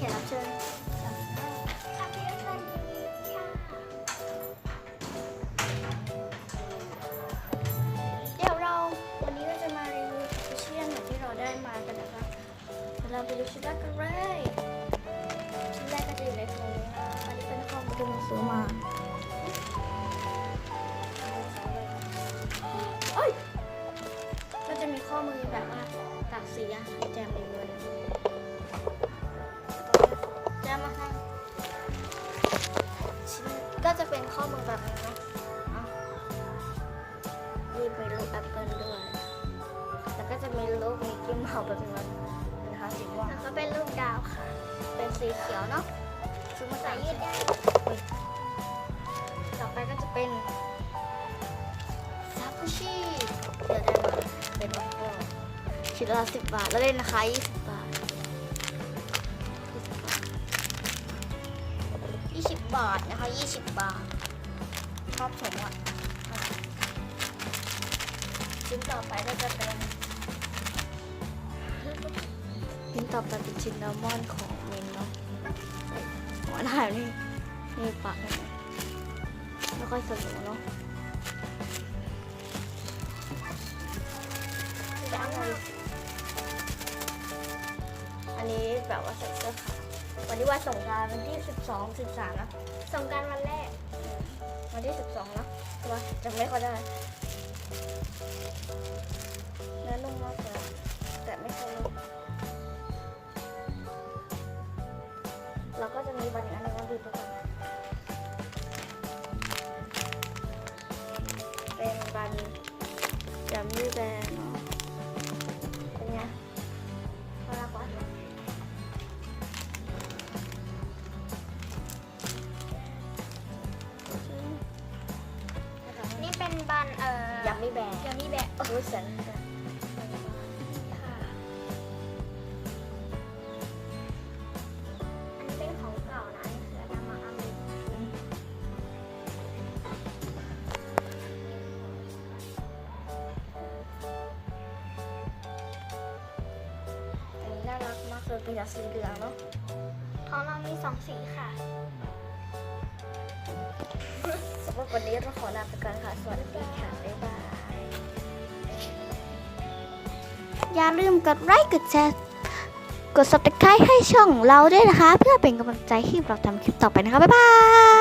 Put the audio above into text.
แขกรับเชิญเดี๋ยวเราวันนี้เราจะมารีวิวฟิเชียนแบบที่เราได้มากันนะคะเราไปดูชุดแรกกันเลยชุดแรกก็จะอยู่ในถุงนี้นะอันนี้เป็นข้อมูลที่เราซื้อมาเอ้ยก็จะมีข้อมือแบบว่าตักสีอาหารแจมไปเล ยแจมมาให้ชิ้นก็จะเป็นข้อมือแบบนี้เนาะเอามีเป็นรูปแอปเปิลด้วย แล้วก็จะมีรูปมิกกี้เมาส์แบบนี้นะคะสีม่วงแล้วก็เป็นรูปดาวค่ะ เป็นสีเขียวเนาะซื้อมาใส่ใส่ยืยืดดได้ต่อไปก็จะเป็นซาคุชิเดี๋ยวได้มาเป็นวัฟเฟิลชิ้นละสิบบาทแล้วเลยนะคะยี่สิบ บาทยี่สิบบาทนะคะยี่สิบบาท ชอบถุงอะชิ้นต่อไปก็จะเป็นชิ้นต่อไปเป็นชิ้นแซลมอนของเมนเนาะหัวหน้านี่นี่ปากให้หน่อยไม่ค่อยสนุกเนาะอันนี้แบบว่าใส่เสื้อขาว วันนี้วันสงกรานต์วันที่12 13นะสงกรารวันแรก วันที่12เนอะใช่ปะจำไม่ค่อยได้เนื้อนุ่มมากเลยแต่ไม่เคยนุ่มแล้วก็จะมีบันอันหนึงว่าดูตัวกันเป็นบันจัมมี่แบร์เนาะ นี่เป็นบันเอ่อยัมมี่แบร์ยัมมี่แบะรู้สึกค่ะอันนี้เป็นของเก่านะอันนี้คืออนามะอามิอันนี้น่ารักมากเลยเป็นยาสีเหลืองเนาะของเรามีสองสีค่ะสำหรับ วันนี้เราขอลาไปก่อนค่ะ สวัสดีค่ะ บ๊ายบาย อย่าลืมกดไลค์กดแชร์กด subscribe ให้ช่องเราด้วยนะคะ เพื่อเป็นกำลังใจให้เราทำคลิปต่อไปนะคะ บ๊ายบาย